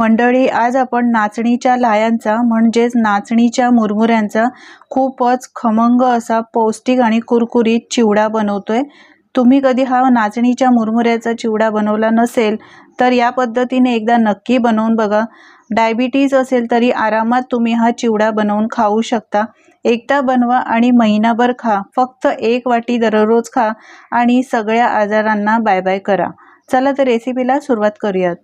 मंडळी आज आपण नाचणीच्या लायांचा म्हणजेच नाचणीच्या मुरमुऱ्यांचा खूपच खमंग असा पौष्टिक आणि कुरकुरीत चिवडा बनवतोय. तुम्ही कधी हा नाचणीच्या मुरमुऱ्याचा चिवडा बनवला नसेल तर या पद्धतीने एकदा नक्की बनवून बघा. डायबिटीज असेल तरी आरामात तुम्ही हा चिवडा बनवून खाऊ शकता. एकदा बनवा आणि महिनाभर खा. फक्त एक वाटी दररोज खा आणि सगळ्या आजारांना बाय बाय करा. चला तर रेसिपीला सुरुवात करूयात.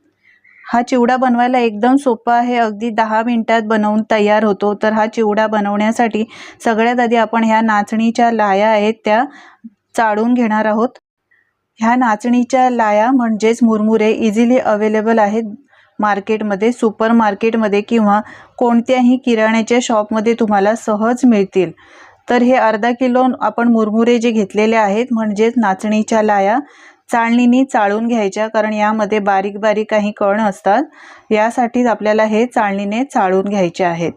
हा चिवडा बनवायला एकदम सोपा आहे. अगदी दहा मिनटात बनवून तयार होतो. तर हा चिवडा बनवण्यासाठी सगळ्यात आधी आपण ह्या नाचणीच्या लाया आहेत त्या चाळून घेणार आहोत. ह्या नाचणीच्या लाया म्हणजेच मुरमुरे इझिली अवेलेबल आहेत मार्केटमध्ये सुपर मार्केटमध्ये किंवा कोणत्याही किराण्याच्या शॉपमध्ये तुम्हाला सहज मिळतील. तर हे अर्धा किलो आपण मुरमुरे जे घेतलेले आहेत म्हणजेच नाचणीच्या लाया चाळणीने चाळून घ्यायच्या कारण यामध्ये बारीक बारीक काही कण असतात. यासाठीच आपल्याला हे चाळणीने चाळून घ्यायचे आहेत.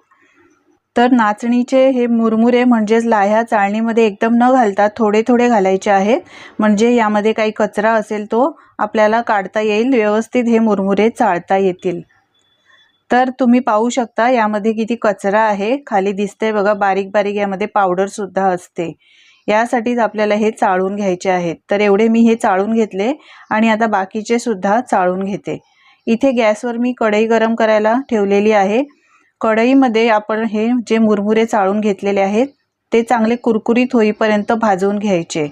तर नाचणीचे हे मुरमुरे म्हणजेच लाह्या चाळणीमध्ये एकदम न घालता थोडे थोडे घालायचे आहेत. म्हणजे यामध्ये काही कचरा असेल तो आपल्याला काढता येईल व्यवस्थित हे मुरमुरे चाळता येतील. तर तुम्ही पाहू शकता यामध्ये किती कचरा आहे. खाली दिसते बघा बारीक बारीक यामध्ये पावडरसुद्धा असते. यासाठीच आपल्याला हे चाळून घ्यायचे आहेत. तर एवढे मी हे चाळून घेतले आणि आता बाकीचे सुद्धा चाळून घेते. इथे गॅसवर मी कढई गरम करायला ठेवलेली आहे. कढईमध्ये आपण हे जे मुरमुरे चाळून घेतलेले आहेत ते चांगले कुरकुरीत होईपर्यंत भाजून घ्यायचे.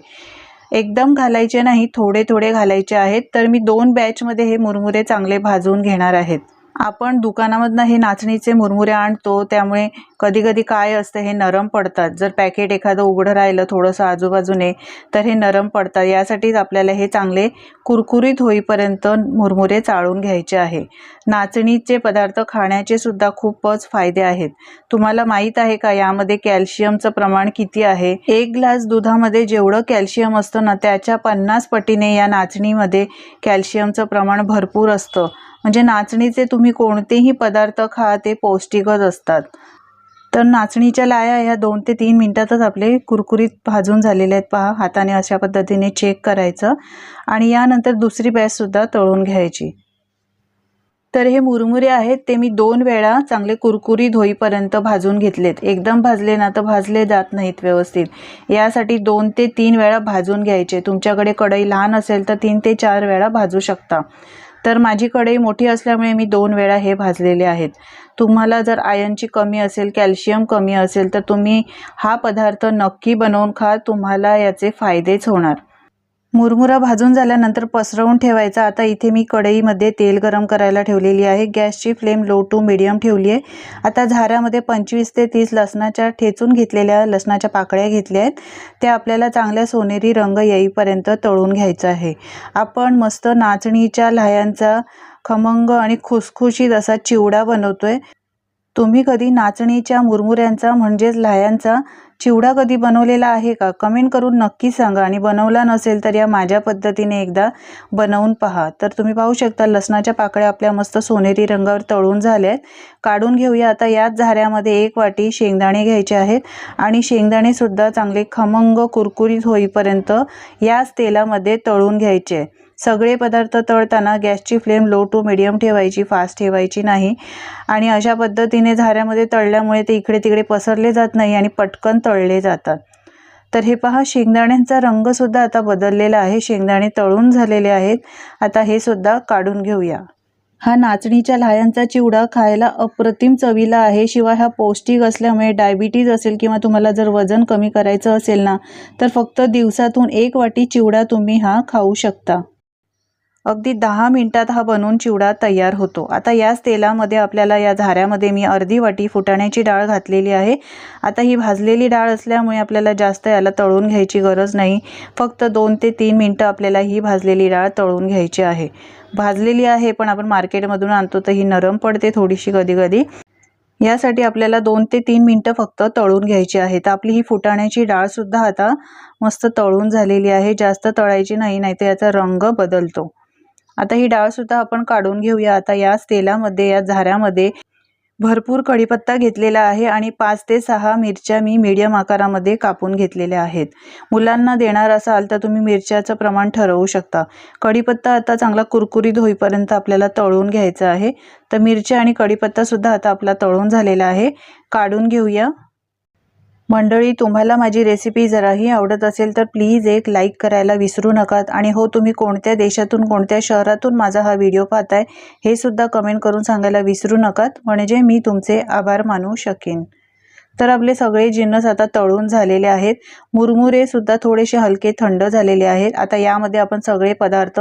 एकदम घालायचे नाही थोडे थोडे घालायचे आहेत. तर मी दोन बॅचमध्ये हे मुरमुरे चांगले भाजून घेणार आहेत. आपण दुकानामधनं हे नाचणीचे मुरमुरे आणतो त्यामुळे कधी कधी काय असतं हे नरम पडतात. जर पॅकेट एखादं उघडं राहिलं थोडंसं आजूबाजूने तर हे नरम पडतात. यासाठीच आपल्याला हे चांगले कुरकुरीत होईपर्यंत मुरमुरे चाळून घ्यायचे आहे. नाचणीचे पदार्थ खाण्याचे सुद्धा खूपच फायदे आहेत. तुम्हाला माहीत आहे का यामध्ये कॅल्शियमचं प्रमाण किती आहे? एक ग्लास दुधामध्ये जेवढं कॅल्शियम असतं ना त्याच्या पन्नास पटीने या नाचणीमध्ये कॅल्शियमचं प्रमाण भरपूर असतं. म्हणजे नाचणीचे तुम्ही कोणतेही पदार्थ खा ते पौष्टिकच असतात. तर नाचणीच्या लाया ह्या दोन ते तीन मिनटातच आपले कुरकुरीत भाजून झालेले आहेत. पहा हाताने अशा पद्धतीने चेक करायचं आणि यानंतर दुसरी बॅचसुद्धा तळून घ्यायची. तर हे मुरमुरे आहेत ते मी दोन वेळा चांगले कुरकुरीत होईपर्यंत भाजून घेतलेत. एकदम भाजले ना तर भाजले जात नाहीत व्यवस्थित. यासाठी दोन ते तीन वेळा भाजून घ्यायचे. तुमच्याकडे कढई लहान असेल तर तीन ते चार वेळा भाजू शकता. तर माझी कढई मोठी असल्यामुळे मी दोन वेळा हे भाजलेले आहेत. तुम्हाला जर आयनची कमी असेल कॅल्शियम कमी असेल तर तुम्ही हा पदार्थ नक्की बनवून खा. तुम्हाला याचे फायदेच होणार. मुरमुरा भाजून झाल्यानंतर पसरवून ठेवायचा. आता इथे मी कढईमध्ये तेल गरम करायला ठेवलेली आहे. गॅसची फ्लेम लो टू मिडियम ठेवली आहे. आता झाऱ्यामध्ये पंचवीस ते तीस लसणाच्या ठेचून घेतलेल्या लसणाच्या पाकळ्या घेतल्या आहेत. त्या आपल्याला चांगल्या सोनेरी रंग येईपर्यंत तळून घ्यायचं आहे. आपण मस्त नाचणीच्या लाह्यांचा खमंग आणि खुसखुशीत असा चिवडा बनवतोय. तुम्ही कधी नाचणीच्या मुरमुऱ्यांचा म्हणजेच लाह्यांचा चिवडा कधी बनवलेला आहे का? कमेंट करून नक्की सांगा. आणि बनवला नसेल तर या माझ्या पद्धतीने एकदा बनवून पहा. तर तुम्ही पाहू शकता लसणाच्या पाकळ्या आपल्या मस्त सोनेरी रंगावर तळून झाल्या आहेत. काढून घेऊया. आता याच झाऱ्यामध्ये एक वाटी शेंगदाणे घ्यायचे आहेत. आणि शेंगदाणेसुद्धा चांगले खमंग कुरकुरीत होईपर्यंत याच तेलामध्ये तळून घ्यायचे. सगळे पदार्थ तळताना गॅसची फ्लेम लो टू मिडियम ठेवायची फास्ट ठेवायची नाही. आणि अशा पद्धतीने झाऱ्यामध्ये तळल्यामुळे ते इकडे तिकडे पसरले जात नाही आणि पटकन तळले जातात. तर हे पहा शेंगदाण्यांचा रंगसुद्धा आता बदललेला आहे. शेंगदाणे तळून झालेले आहेत. आता हे सुद्धा काढून घेऊया. हा नाचणीच्या लाह्यांचा चिवडा खायला अप्रतिम चवीला आहे. शिवाय हा पौष्टिक असल्यामुळे डायबिटीज असेल किंवा तुम्हाला जर वजन कमी करायचं असेल ना तर फक्त दिवसातून एक वाटी चिवडा तुम्ही हा खाऊ शकता. अगदी दहा मिनटात हा बनवून चिवडा तयार होतो. आता याच तेलामध्ये आपल्याला या झाऱ्यामध्ये मी अर्धी वाटी फुटाण्याची डाळ घातलेली आहे. आता ही भाजलेली डाळ असल्यामुळे आपल्याला जास्त याला तळून घ्यायची गरज नाही. फक्त दोन ते तीन मिनटं आपल्याला ही भाजलेली डाळ तळून घ्यायची आहे. भाजलेली आहे पण आपण मार्केटमधून आणतो तर ही नरम पडते थोडीशी कधी कधी यासाठी आपल्याला दोन ते तीन मिनटं फक्त तळून घ्यायची आहे. तर आपली ही फुटाण्याची डाळसुद्धा आता मस्त तळून झालेली आहे. जास्त तळायची नाही नाही तर याचा रंग बदलतो. आता ही डाळसुद्धा आपण काढून घेऊया. आता याच तेलामध्ये या झाऱ्यामध्ये भरपूर कढीपत्ता घेतलेला आहे आणि पाच ते सहा मिरच्या मी मीडियम आकारामध्ये कापून घेतलेल्या आहेत. मुलांना देणार असाल तर तुम्ही मिरच्याचं प्रमाण ठरवू शकता. कढीपत्ता आता चांगला कुरकुरीत होईपर्यंत आपल्याला तळून घ्यायचा आहे. तर मिरच्या आणि कढीपत्तासुद्धा आता आपला तळून झालेला आहे. काढून घेऊया. मंडळी तुम्हाला माझी रेसिपी जराही आवडत असेल तर प्लीज एक लाईक करायला विसरू नकात आणि हो तुम्ही कोणत्या देशातून कोणत्या शहरातून माझा हा व्हिडिओ पाहताय हे सुद्धा कमेंट करून सांगायला विसरू नकात म्हणजे मी तुमचे आभार मानू शकेन. तर आपले सगळे जिन्नस आता तळून झालेले आहेत. मुरमुरे सुद्धा थोडेसे हलके थंड झालेले आहेत. आता यामध्ये आपण सगळे पदार्थ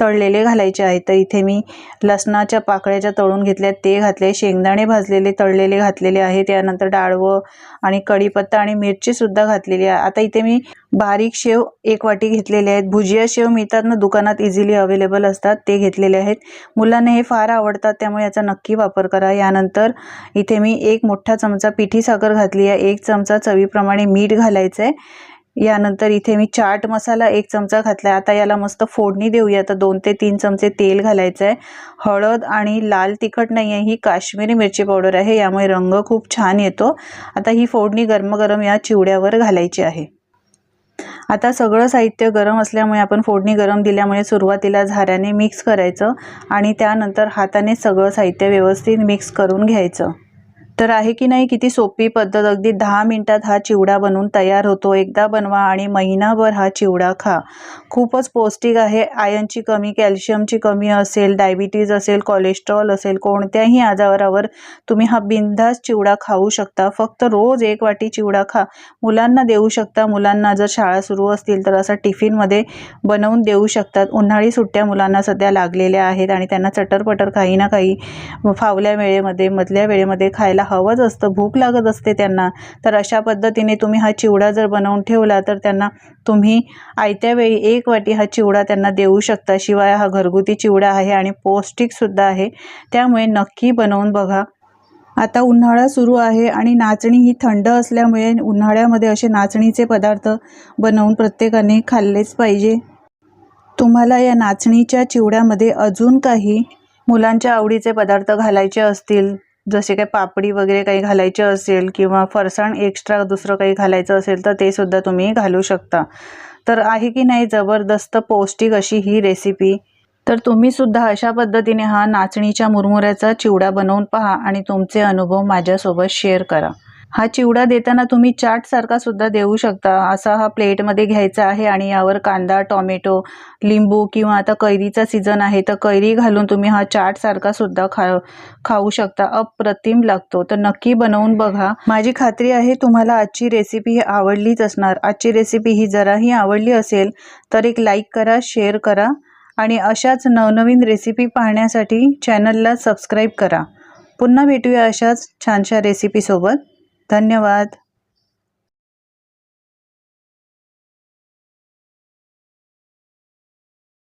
तळलेले घालायचे आहेत. तर इथे मी लसणाच्या पाकळ्याच्या तळून घेतल्या ते घातले शेंगदाणे भाजलेले तळलेले घातलेले आहेत. त्यानंतर डाळवं आणि कढीपत्ता आणि मिरची सुद्धा घातलेली आहे. आता इथे मी बारीक शेव एक वाटी घेतलेले आहेत. भुजिया शेव मिळतात ना दुकानात इझिली अवेलेबल असतात. ते घेतलेले आहेत. मुलांना हे फार आवडतात त्यामुळे याचा नक्की वापर करा. यानंतर इथे मी एक मोठा चमचा पिठी साखर घातली आहे. एक चमचा चवीप्रमाणे मीठ घालायचं आहे यानंतर इथे मी चाट मसाला एक चमचा घातला आहे आता याला मस्त फोडणी देऊया. तर दोन ते तीन चमचे तेल घालायचं आहे हळद आणि लाल तिखट नाही आहे ही काश्मीरी मिरची पावडर आहे. यामुळे रंग खूप छान येतो. आता ही फोडणी गरम या चिवड्यावर घालायची आहे. आता सगळं साहित्य गरम असल्यामुळे आपण फोडणी गरम दिल्यामुळे सुरुवातीला झाऱ्याने मिक्स करायचं आणि त्यानंतर हाताने सगळं साहित्य व्यवस्थित मिक्स करून घ्यायचं. तर आहे की नाही किती सोपी पद्धत? अगदी दहा मिनटात हा चिवडा बनवून तयार होतो. एकदा बनवा आणि महिनाभर हा चिवडा खा. खूपच पौष्टिक आहे. आयनची कमी कॅल्शियमची कमी असेल डायबिटीज असेल कोलेस्ट्रॉल असेल कोणत्याही आजारावर तुम्ही हा बिंदास चिवडा खाऊ शकता. फक्त रोज एक वाटी चिवडा खा. मुलांना देऊ शकता. मुलांना जर शाळा सुरू असतील तर असा टिफिनमध्ये बनवून देऊ शकतात. उन्हाळी सुट्ट्या मुलांना सध्या लागलेल्या आहेत आणि त्यांना चटरपटर काही ना काही फावल्या वेळेमध्ये मधल्या वेळेमध्ये खायला हवंच असतं भूक लागत असते त्यांना. तर अशा पद्धतीने तुम्ही हा चिवडा जर बनवून ठेवला तर त्यांना तुम्ही आयत्या वेळी एक वाटी हा चिवडा त्यांना देऊ शकता. शिवाय हा घरगुती चिवडा आहे आणि पौष्टिकसुद्धा आहे. त्यामुळे नक्की बनवून बघा. आता उन्हाळा सुरू आहे आणि नाचणी ही थंड असल्यामुळे उन्हाळ्यामध्ये असे नाचणीचे पदार्थ बनवून प्रत्येकाने खाल्लेच पाहिजे. तुम्हाला या नाचणीच्या चिवड्यामध्ये अजून काही मुलांच्या आवडीचे पदार्थ घालायचे असतील जसे काही पापडी वगैरे काही घालायचे असेल किंवा फरसाण एक्स्ट्रा दुसरं काही घालायचं असेल तर ते सुद्धा तुम्ही घालू शकता. तर आहे की नाही जबरदस्त पौष्टिक अशी ही रेसिपी तर तुम्ही सुद्धा अशा पद्धतीने हा नाचणीच्या मुरमुऱ्याचा चिवडा बनवून पहा आणि तुमचे अनुभव माझ्यासोबत शेअर करा. हा चिवडा देताना तुम्ही चाटसारखा सुद्धा देऊ शकता. असा हा प्लेटमध्ये घ्यायचा आहे आणि यावर कांदा टॉमॅटो लिंबू किंवा आता कैरीचा सीझन आहे तर कैरी घालून तुम्ही हा चाटसारखा सुद्धा खा खाऊ शकता. अप्रतिम लागतो. तर नक्की बनवून बघा. माझी खात्री आहे तुम्हाला आजची रेसिपी ही आवडलीच असणार. आजची रेसिपी ही जराही आवडली असेल तर एक लाईक करा शेअर करा आणि अशाच नवनवीन रेसिपी पाहण्यासाठी चॅनलला सबस्क्राईब करा. पुन्हा भेटूया अशाच छानशा रेसिपीसोबत धन्यवाद.